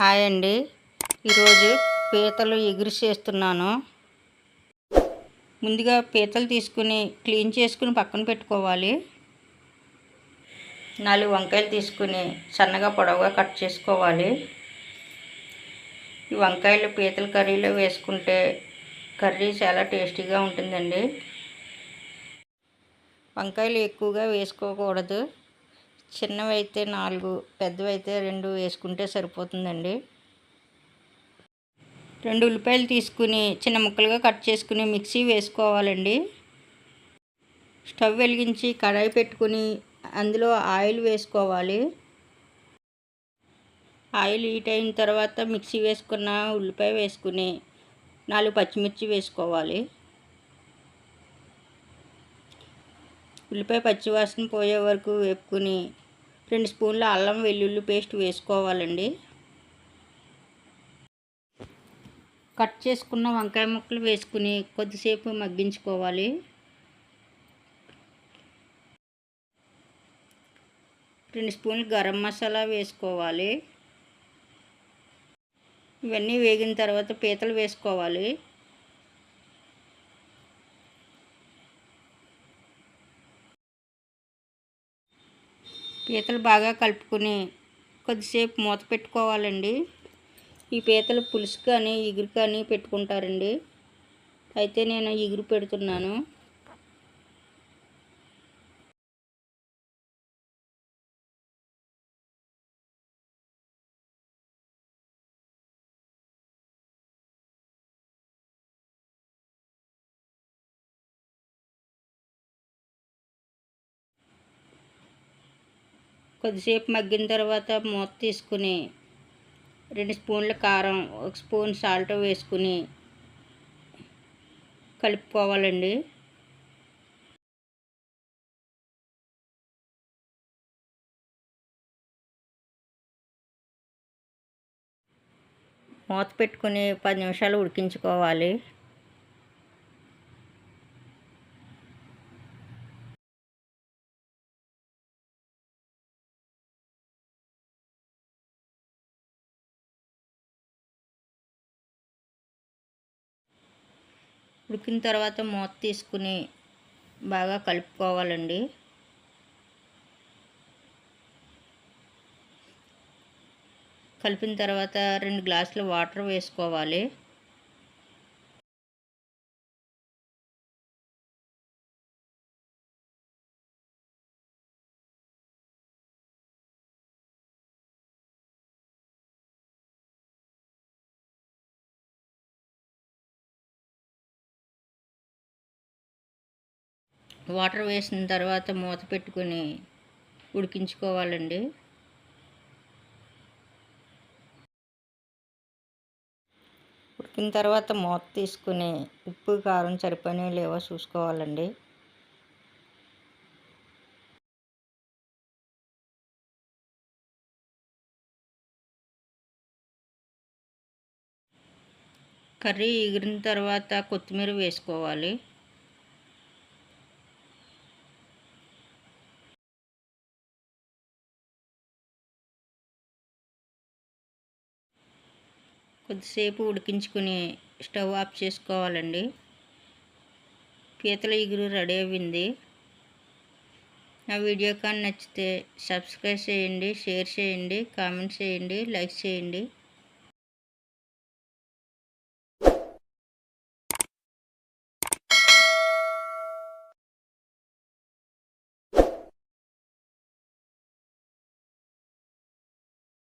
Hi అండి. ఈరోజు పీతలు ఎగురు చేస్తున్నాను ముందుగా పీతలు తీసుకుని క్లీన్ చేసుకుని పక్కన పెట్టుకోవాలి. నాలుగు వంకాయలు తీసుకుని సన్నగా పొడవుగా కట్ చేసుకోవాలి. ఈ వంకాయలు పీతల కర్రీలో వేసుకుంటే కర్రీ చాలా టేస్టీగా ఉంటుందండి. వంకాయలు ఎక్కువగా వేసుకోకూడదు. చిన్నవి అయితే నాలుగు పెద్దవి అయితే రెండు వేసుకుంటే సరిపోతుందండి. రెండు ఉల్లిపాయలు తీసుకుని చిన్న ముక్కలుగా కట్ చేసుకుని మిక్సీ వేసుకోవాలండి. స్టవ్ వెలిగించి కడాయి పెట్టుకుని అందులో ఆయిల్ వేసుకోవాలి. ఆయిల్ హీట్ అయిన తర్వాత మిక్సీ వేసుకున్న ఉల్లిపాయ వేసుకుని నాలుగు పచ్చిమిర్చి వేసుకోవాలి. ఉల్లిపాయ పచ్చివాసన పోయే వరకు వేపుకుని రెండు స్పూన్ల అల్లం వెల్లుల్లి పేస్ట్ వేసుకోవాలండి. కట్ చేసుకున్న వంకాయ ముక్కలు వేసుకుని కొద్దిసేపు మగ్గించుకోవాలి. రెండు స్పూన్లు గరం మసాలా వేసుకోవాలి. ఇవన్నీ వేగిన తర్వాత పీతలు వేసుకోవాలి. పీతలు బాగా కలుపుకొని కొద్దిసేపు మూత పెట్టుకోవాలండి. ఈ పీతలు పులుసు కానీ ఇగురు కానీ పెట్టుకుంటారండి. అయితే నేను ఇగురు పెడుతున్నాను. కొద్దిసేపు మగ్గిన తర్వాత మూత తీసుకుని రెండు స్పూన్ల కారం ఒక స్పూన్ సాల్ట్ వేసుకుని కలుపుకోవాలండి. మూత పెట్టుకుని పది నిమిషాలు ఉడికించుకోవాలి. ఉడికిన తర్వాత మూత తీసుకుని బాగా కలుపుకోవాలండి. కలిపిన తర్వాత రెండు గ్లాసులు వాటర్ వేసుకోవాలి. వాటర్ వేసిన తర్వాత మూత పెట్టుకుని ఉడికించుకోవాలండి. ఉడికిన తర్వాత మూత తీసుకుని ఉప్పు కారం సరిపోయినా లేవో చూసుకోవాలండి. కర్రీ ఎగిరిన తర్వాత కొత్తిమీర వేసుకోవాలి. కొద్దిసేపు ఉడికించుకుని స్టవ్ ఆఫ్ చేసుకోవాలండి. పీతల ఇగురు రెడీ అయింది నా వీడియో కానీ నచ్చితే సబ్స్క్రైబ్ చేయండి షేర్ చేయండి కామెంట్ చేయండి లైక్ చేయండి.